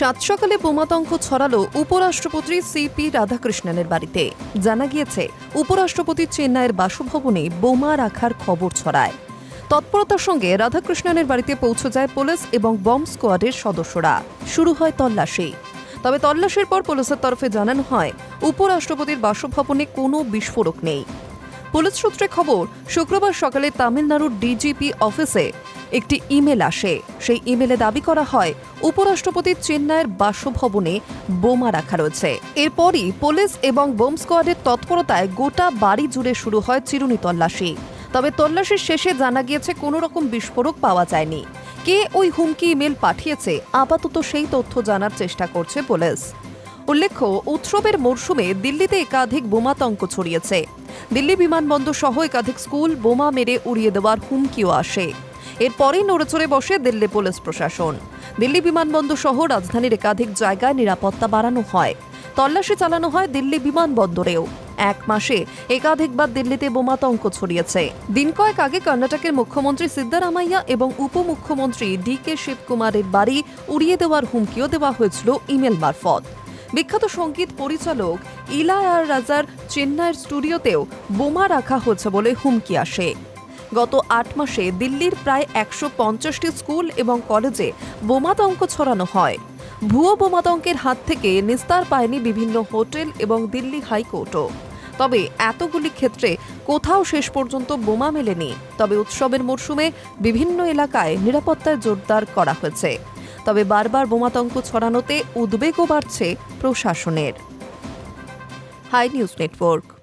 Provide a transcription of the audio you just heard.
সাত সকালে বোমাতঙ্ক ছড়ালো উপরাষ্ট্রপতি সিপি রাধাকৃষ্ণনের বাড়িতে। জানা গিয়েছে, উপরাষ্ট্রপতি চেন্নাইয়ের বাসভবনে বোমা রাখার খবর ছড়ায়। তৎপরতার সঙ্গে রাধাকৃষ্ণনের বাড়িতে পৌঁছে যায় পুলিশ এবং বম্ব স্কোয়াডের সদস্যরা। শুরু হয় তল্লাশি। তবে তল্লাশির পর পুলিশের তরফে জানানো হয়, উপরাষ্ট্রপতির বাসভবনে কোনো বিস্ফোরক নেই। পুলিশ সূত্রে খবর, শুক্রবার সকালে তামিলনাড়ুর ডিজিপি অফিসে একটি ইমেল আসে। সেই ইমেলে দাবি করা হয় উপরাষ্ট্রপতির চেন্নাইয়ের বাসভবনে বোমা রাখা রয়েছে। এরপরই পুলিশ এবং বোম স্কোয়াডের তৎপরতায় গোটা বাড়ি জুড়ে শুরু হয় চিরুনি তল্লাশি। তবে তল্লাশির শেষে জানা গিয়েছে, কোনো রকম বিস্ফোরক পাওয়া যায়নি। কে ওই হুমকি ইমেল পাঠিয়েছে, আপাতত সেই তথ্য জানার চেষ্টা করছে পুলিশ। উল্লেখ্য, উৎসবের মরশুমে দিল্লিতে একাধিক বোমাতঙ্ক ছড়িয়েছে। দিল্লি বিমানবন্দর সহ একাধিক স্কুল বোমা মেরে উড়িয়ে দেওয়ার হুমকিও আসে। এরপরেই নড়েচড়ে বসে দিল্লি পুলিশ প্রশাসন। দিল্লি বিমানবন্দর সহ রাজধানীর একাধিক জায়গায় নিরাপত্তা বাড়ানো হয়। তল্লাশি চালানো হয় দিল্লি বিমানবন্দরেও। এক মাসে একাধিকবার দিল্লিতে বোমাতঙ্ক ছড়িয়েছে। দিন কয়েক আগে কর্ণাটকের মুখ্যমন্ত্রী সিদ্দারামাইয়া এবং উপমুখ্যমন্ত্রী ডি কে শিবকুমারের বাড়ি উড়িয়ে দেওয়ার হুমকিও দেওয়া হয়েছিল ইমেল মারফত। বিখ্যাত সংগীত পরিচালক ইলায়ার রাজার চেন্নাইয়ের স্টুডিওতেও বোমা রাখা হয়েছে বলে হুমকি আসে। গত আট মাসে দিল্লির প্রায় একশো পঞ্চাশটি স্কুল এবং কলেজে বোমাতঙ্ক ছড়ানো হয়। ভুয়ো বোমাতঙ্কের হাত থেকে নিস্তার পায়নি বিভিন্ন হোটেল এবং দিল্লি হাইকোর্টও। তবে এতগুলি ক্ষেত্রে কোথাও শেষ পর্যন্ত বোমা মেলেনি। তবে উৎসবের মরশুমে বিভিন্ন এলাকায় নিরাপত্তায় জোরদার করা হয়েছে। তবে বারবার বোমাতঙ্ক ছড়ানোতে উদ্বেগও বাড়ছে প্রশাসনের। High News Network.